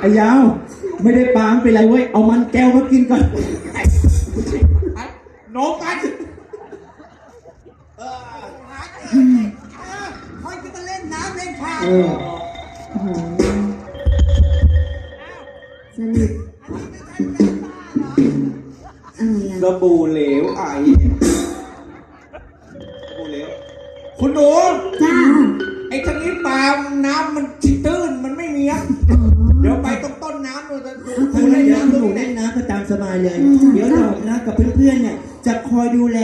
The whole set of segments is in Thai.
ไอ้ยาว ไม่ได้ปลาไม่เป็นไรเว้ย เอามันแก้วมากินก่อนโนกันคอยจะมาเล่นน้ำเล่นชาเออสนิทอะไรอะสบู่เหลวไอสบู่เหลวคุณหนูจ้าไอ้ทางนี้ปลาน้ำมันตื้นมันไม่มีครับอ๋อ เลยอืมเดี๋ยวเรานะกับเพื่อนๆเนี่ยจะคอยดูแล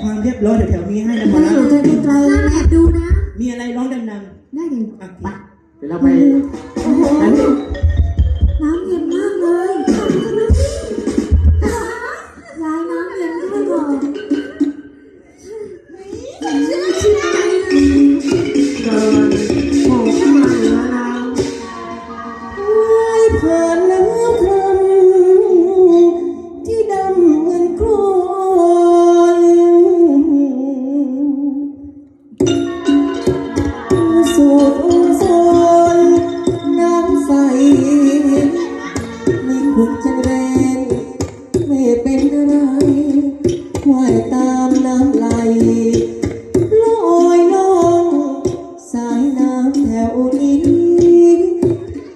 ความเรียบร้อยแถวๆนี้ให้นะพอถ้านะอยู่ไกลๆแอบดูนะ มีอะไรร้องดังได้เลยๆอะไปเดี๋ยวเราไปโอ้โหน้ำเย็นมากเลยยายน้ำเย็นด้วยก่อนชื่นใจเลยเกินโอ้เข้ามาเหลือเราไม่ผ่า ไม่ขุดจังแรงไม่เป็นอะไรว่ายตามน้ำไหลลอยล่องสายน้ำแถวนี้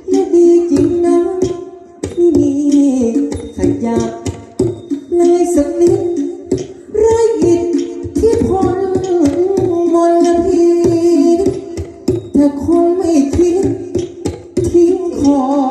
และดีจริงนะไม่มีขยะเลยสักนิดไรอิดที่พลมลพิษแต่คนไม่คิดทิ้งของ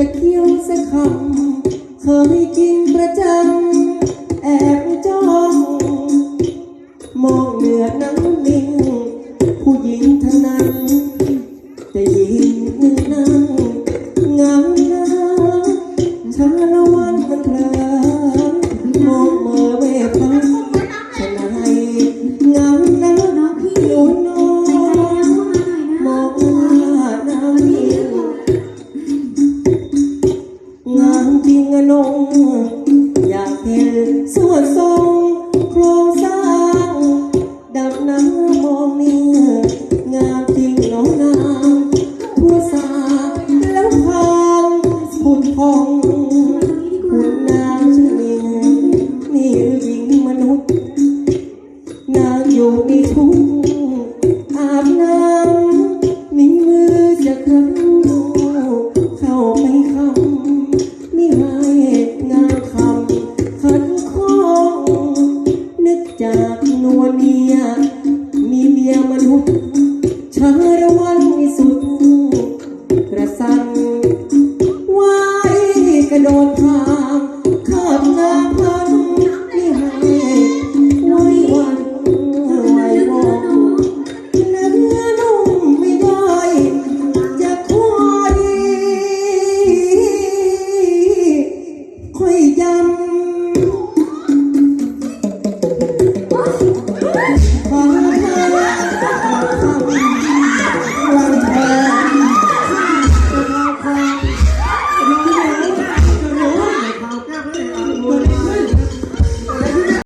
จะเคี้ยวสักคำเคยกินประจำแอบจ้อง มองเหนือน้ำ งามจริงอะน้องอยากเห็นสดี